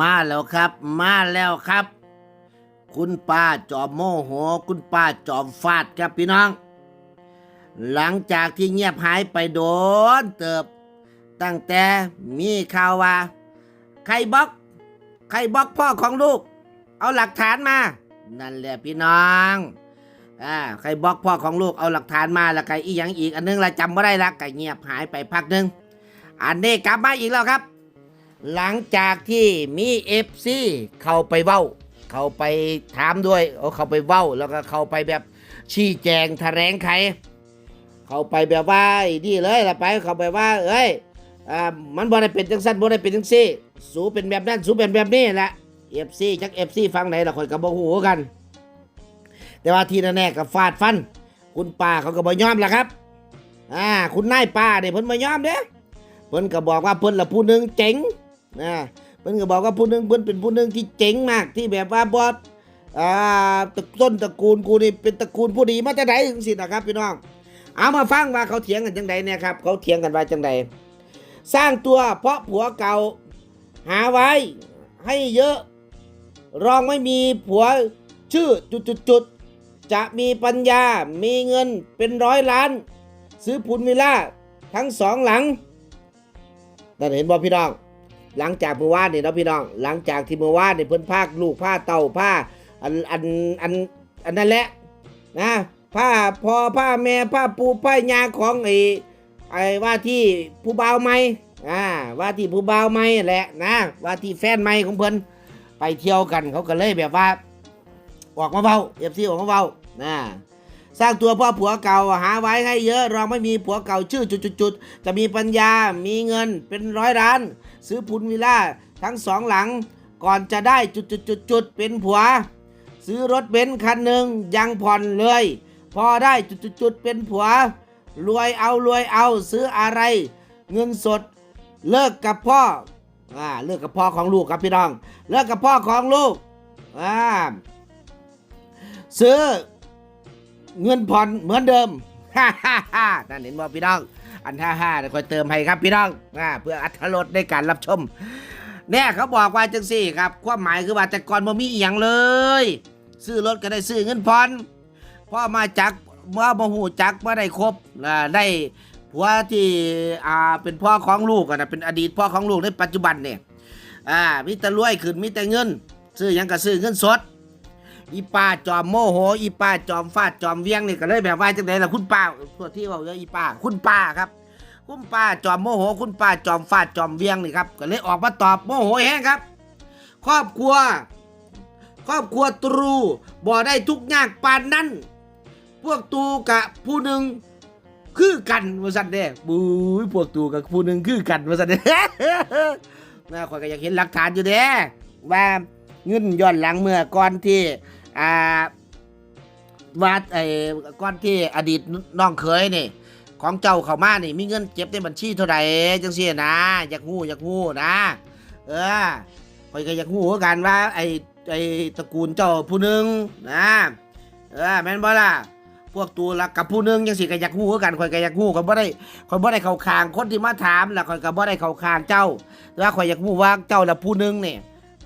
มาแล้วครับ มาแล้วครับ คุณป้าจอมโมโห คุณป้าจอมฟาดครับพี่น้อง หลังจากที่เงียบหายไปโดนเติบ ตั้งแต่มีข่าวว่า ใครบล็อก ใครบล็อกพ่อของลูก เอาหลักฐานมา นั่นแหละพี่น้องอ่าใครบล็อกพ่อของลูกเอาหลักฐานมาแล้วใครอีกอย่างอีกอันนึงละจำไม่ได้ละไก่เงียบหายไปพักหนึง อันนี้กลับมาอีกแล้วครับ หลังจากที่มีเอฟซีเข้าไปเว้า เข้าไปถามด้วยเอาเข้าไปเว้า แล้วก็เข้าไปแบบชี้แจงแถลงไขเข้าไปแบบว่าไอ้นี่เลยละไปเข้าไปว่า เอ้ยอ่ามันบ่ได้เป็นจังสั้นบ่ได้เป็นจังซี่ สูเป็นแบบนั้นสูเป็นแบบนี้แหละเอฟซีจักเอฟซีฟังไหนละคนก็บ่ฮู้กัน แต่ว่าทีแน่ๆก็ฟาดฟัน คุณป้าเขาก็บ่ยอมละครับอ่าคุณนายป้าเนี่ยเพิ่นบ่ยอมเด้เพิ่นก็บอกว่าเพิ่นละผู้หนึ่งเจ๋ง นะเพิ่นก็บอกว่าผู้หนึงเพิ่นเป็นผู้หนึงที่เจ๋งมากที่แบบว่าบอสอ่าตระต้นตระกูลกูนี่เป็นตระกูลผู้ดีมาจากไหนถึงสินะครับพี่น้อง เอามาฟังว่าเขาเถียงกันจังใดเนี่ยครับเขาเถียงกันว่าจังใดสร้างตัวเพราะผัวเก่าหาไว้ให้เยอะ รองไม่มีผัวชื่อจุดๆๆจะมีปัญญามีเงินเป็นร้อยล้าน ซื้อพุนวิลล่าทั้งสองหลังนั่นเห็นบ่พี่น้อง หลังจากเมื่อวานนี่เนาะพี่น้อง หลังจากที่เมื่อวานนี่เพิ่นพากลูกผ้าเต่าผ้าอันอันอันอันนั่นแหละนะผ้าพอผ้าแม่ผ้าปูผ้ายาของไอ้ไอ้ว่าที่ผู้บ่าวใหม่อ่าว่าที่ผู้บ่าวใหม่แหละนะว่าที่แฟนใหม่ของเพิ่นไปเที่ยวกันเขาก็เลยแบบว่า ออกมาเบาเอฟซีออกมาเบานะ สร้างตัวพ่อผัวเก่าหาไว้ให้เยอะเราไม่มีผัวเก่าชื่อจุดๆๆจะมีปัญญา มีเงินเป็นร้อยล้าน ซื้อพุนวิลล่าทั้งสองหลัง ก่อนจะได้จุดๆๆเป็นผัว ซื้อรถเบนซ์คันหนึ่งยังผ่อนเลย พอได้จุดๆๆเป็นผัว รวยเอารวยเอาซื้ออะไร เงินสดเลิกกับพ่ออ่าเลิกกับพ่อของลูกครับพี่น้อง เลิกกับพ่อของลูกอ่าซื้อ เงินผ่อนเหมือนเดิมฮ่าฮ่าฮ่านั่นเห็นบ่พี่น้อง อันฮ่าฮ่าคอยเติมให้ครับพี่น้องอ่าเพื่ออัธรสในการรับชม เนี่ยเขาบอกว่าจังสี่ครับความหมายคือว่าแต่ก่อนบ่มีอีหยังเลย ซื้อรถก็ได้ซื้อเงินผ่อนพ่อมาจักเมื่อมาหูจักเมาได้ครบอ่าได้ผัวที่อ่าเป็นพ่อของลูกอะนะเป็นอดีตพ่อของลูกในปัจจุบันเนี่ยอ่ามีแต่รวยขึ้นมีแต่เงิน ซื้อหยังก็ซื้อเงินสด อีป้าจอมโมโห อีป้าจอมฟาดจอมเวียงนี่ก็เลยแบบว่าจังไดล่ะคุณป้าตัวที่ว่าเยอะอีป้า คุณป้าครับ คุณป้าจอมโมโห คุณป้าจอมฟาดจอมเวียงนี่ครับก็เลยออกมาตอบโมโหแห้งครับ ครอบครัว ครอบครัวตรูบ่ได้ทุกยากปานนั้น พวกตูกะผู้หนึ่งคือกันว่าสันเด้บุ้ยพวกตูกับผู้หนึ่งคือกันว่าสันเด้น่าคอยก็อยากเห็นหลักฐานอยู่เด้ว่าเงินย้อนหลังเมื่อก่อนที่ อ่าวัดไอ้ก่อนที่อดีตน้องเคยนี่ ของเจ้าเข้ามานี่ มีเงินเก็บในบัญชีเท่าไหร่จังซี่นะอยากฮู้อยากฮู้นะ เออคอยก็อยากฮู้กันว่า ไอ้ไอ้ตระกูลเจ้าผู้หนึงนะเออแม่นบ่ล่ะพวกตัวละกับผู้หนึงจังสิก็อยากฮู้กันข่อยก็อยากฮู้ข่อยบ่ได้ข่อยบ่ได้เข้าข้างคนที่มาถามแล้วข่อยก็บ่ได้เข้าข้างเจ้าแต่ว่าข่อยอยากฮู้ว่าเจ้าละผู้หนึงนี่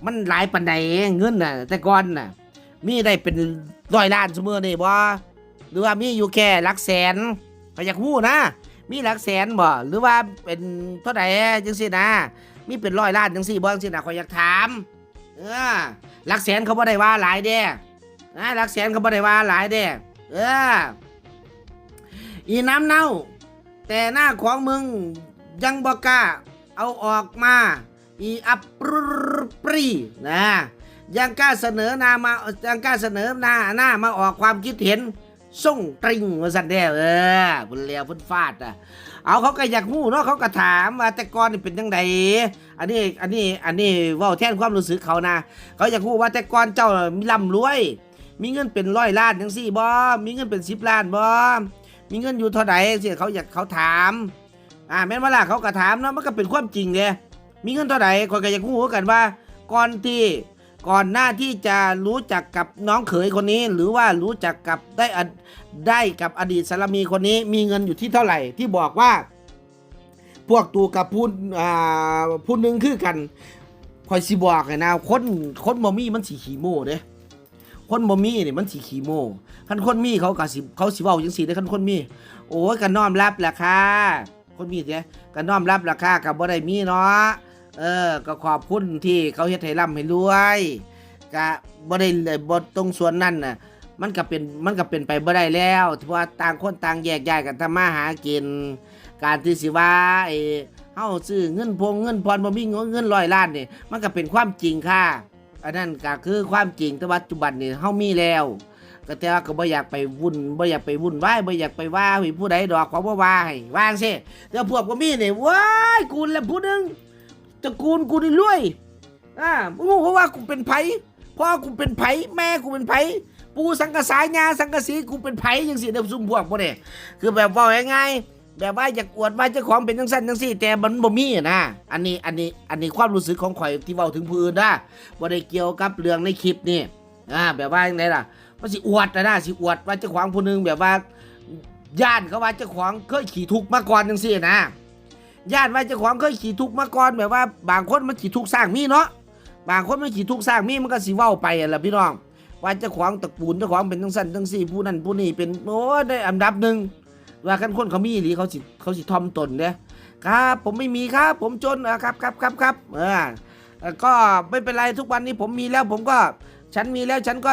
มันหลายปานใดเงินน่ะ แต่ก่อนน่ะ มีได้เป็นร้อยล้านซุมื้อนี่บ่หรือว่ามีอยู่แค่หลักแสนข่อยอยากฮู้นะ มีหลักแสนบ่หรือว่าเป็นเท่าใดจังซี่นะ มีเป็นร้อยล้านจังซี่บ่จังซี่นะข่อยอยากถาม เออหลักแสนเขาบ่ได้ว่าหลายเด้นะหลักแสนเขาบ่ได้ว่าหลายเด้เอออีน้ำเน่า แต่หน้าของมึงยังบอกกล้าเอาออกมา อีอัปปรปรีนะ ยังกล้าเสนอนามายังกล้าเสนอหน้าหน้ามาออกความคิดเห็นส่งตริงมาสันเดียวเออพุ่นเลียวพุ่นฟาดอะเอาเขาก็อยากหู้เนาะเขาก็ถามว่าแต่ก่อนนี่เป็นยังไงอันนี้อันนี้อันนี้ว่าแทนความรู้สึกเขานะเขาอยากหู้ว่าแต่ก่อนเจ้ามีร่ำรวย มีเงินเป็นร้อยล้านจังสี่บ่มีเงินเป็นสิบล้านบ่มีเงินอยู่เท่าไหร่สิเขาอยากเขาถามอ่าแม่นว่าล่ะเขาก็ถามเนาะมันก็เป็นความจริงเลยมีเงินเท่าไหร่คนก็อยากรู้กันว่าก่อนที่ ก่อนหน้าที่จะรู้จักกับน้องเขยคนนี้ หรือว่ารู้จักกับได้ได้กับอดีตสามีคนนี้ มีเงินอยู่ที่เท่าไหร่ ที่บอกว่า พวกตูกับพูนอ่าพูนหนึ่งคือกันข่อยสิบอกให้นะคนคนบ่มีมันสิขี้โม้เด้คนบ่มีนี่ยมันสิขี้โม้คันคนมีเขาก็สิเขาสิเว้าจังซี่เด้คันคนมี โอ้ยก็น้อมรับแหละค่ะคนมีเสียก็น้อมรับแหละค่ะก็บ่ได้มีเนาะ เออ ก็ขอบคุณที่เขาเฮ็ดให้ร่ำให้รวยก็บ่ได้เลยบ่ตรงส่วนนั้นน่ะ มันก็เป็นมันก็เป็นไปบ่ได้แล้วเพราะว่าต่างคนต่างแยกย้ายกันทำมาหากิน การที่สิว่าไอ้เฮาซื้อเงินพงเงินพรบ่มีเงินร้อยล้านนี่มันก็เป็นความจริงค่ะ อันนั้นก็คือความจริงแต่ปัจจุบันนี่เฮามีแล้วก็แต่ว่าก็บ่อยากไปวุ่นบ่อยากไปวุ่นวายบ่อยากไปว่าผู้ใดดอกของบ่ว่าให้วางซิแต่พวกบ่มีนี่ว้ายกูละผู้หนึง ตระกูลกูนี่รวยอ่าบ่รู้เพราะว่ากูเป็นไผพ่อกูเป็นไผแม่กูเป็นไผปู่สังกะสายญาสังกะสีกูเป็นไผจังซี่เด้อซุ่มพวกบ่นี่คือแบบว้าง่ายๆแบบว่าอยากอวดว่าเจ้าของเป็นจังซั่นจังซี่ แต่มันบ่มีนะอันนี้อันนี้อันนี้ความรู้สึกของข่อยที่เว้าถึงผู้นนะบ่ได้เกี่ยวกับเรื่องในคลิปนี่อ่าแบบว่าจังไดล่ะว่าสิอวดนะนะสิอวดว่าเจ้าของผู้หนึงแบบว่าย่านเขาว่าเจ้าของเคยขี่ทุกข์มาก่อนจังซี่นะ ย่านว่าเจ้าของเคยขี่ทุกข์มาก่อนแบบว่า บางคนมันขี่ทุกข์สร้างมีเนาะบางคนมันขี่ทุกข์สร้างมีมันก็สิเว้าไปอะล่ะพี่น้อง ว่าเจ้าของตระกูลเจ้าของเป็นจังซั่นจังซี่ผู้นั้นผู้นี้เป็นโอ้ได้อันดับหนึ่งว่าคันคนเขามีหรือเขาสิเขาสิทอมตนเด้ครับ ผมไม่มีครับ ผมจนอะครับครับครับครับเออก็ไม่เป็นไรทุกวันนี้ผมมีแล้วผมก็ฉันมีแล้วฉันก็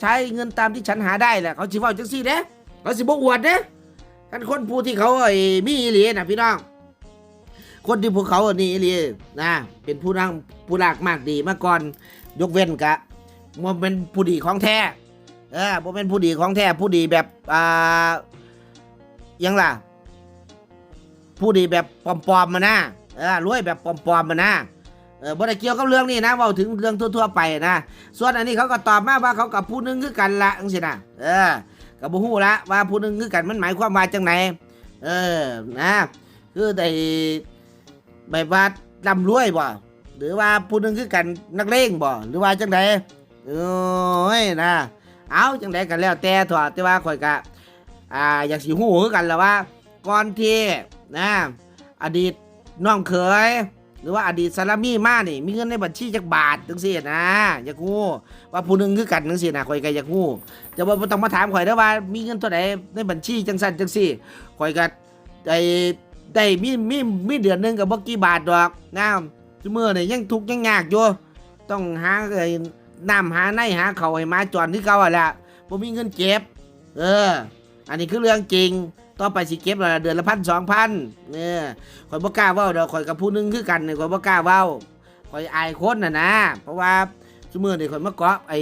ใช้เงินตามที่ฉันหาได้แหละเขาสิเว้าจังซี่เด้เขาสิบ่อวดเด้กันคนผู้ที่เขาไอ้มีอีหลีน่ะพี่น้อง คนที่พวกเขาอันนี้อีหลีนะเป็นผู้นั่งผู้หลากมากดีมาก่อน ยกเว้นกะมันเป็นผู้ดีของแท้เออบ่เป็นผู้ดีของแท้ผู้ดีแบบอ่ายังล่ะ ผู้ดีแบบปลอมๆมานะเออรวยแบบปลอมๆมานะเออบ่ได้เกี่ยวกับเรื่องนี้นะเว้าถึงเรื่องทั่วๆไปนะส่วนอันนี้เขาก็ตอบมาว่าเขากับผู้นึงคือกันละจังซี่นะเออกับบ่ฮู้ละว่าผู้นึงคือกันมันหมายความว่าจังไหนเออนะ คือได้ แบบว่าร่ำรวยบ่หรือว่าผู้นึงคือกันนักเลงบ่หรือว่าจังไดโอ้ยนะเอาจังไดกันแล้วแต่ถอดแต่ว่าข่อยก็อ่าอยากสิฮู้คือกันและว่าก่อนที่นะอดีตน้องเขยหรือว่าอดีตสารมีมานี่ มีเงินในบัญชีจักบาทจังซี่นะอยากฮู้ว่าผู้นึงคือกันจังซี่นะข่อยก็อยากฮู้จะบ่บ่ต้องมาถามข่อยเด้อว่ามีเงินเท่าใดในบัญชีจังซั่นจังซี่ข่อยก็ได้ ได้มีมีมีเดือนหนึงก็บ่กี่บาทดอกนะซุมื้อนี่ยังทุกข์ยังยากอยู่ต้องหาไอ้น้ำหาในหาเขาวให้หมาจรที่เก่าอะล่ะบ่มีเงินเก็บ เออ อันนี้คือเรื่องจริง ต่อไปสิเก็บละเดือนละพันสองพันเนี่ยข่อยบ่กล้าเว้าดอกข่อยกับผู้หนึงคือกันเนี่ยข่อยบ่กล้าเว้าข่อยอายคนน่ะนะ เพราะว่าซุมื้อนี่ข่อยมาเกาะไอ้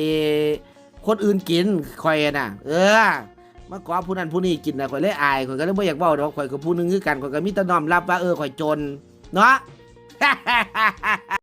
คนอื่นกินข่อยน่ะ เออ มาเกาะผู้นั้นผู้นี้กินนะข่อยเลยอายข่อยก็เลยบ่อยากเว้าดอกข่อยกับผู้หนึงคือกันข่อยก็มีแต่น้อมรับว่าเออข่อยจนเนาะ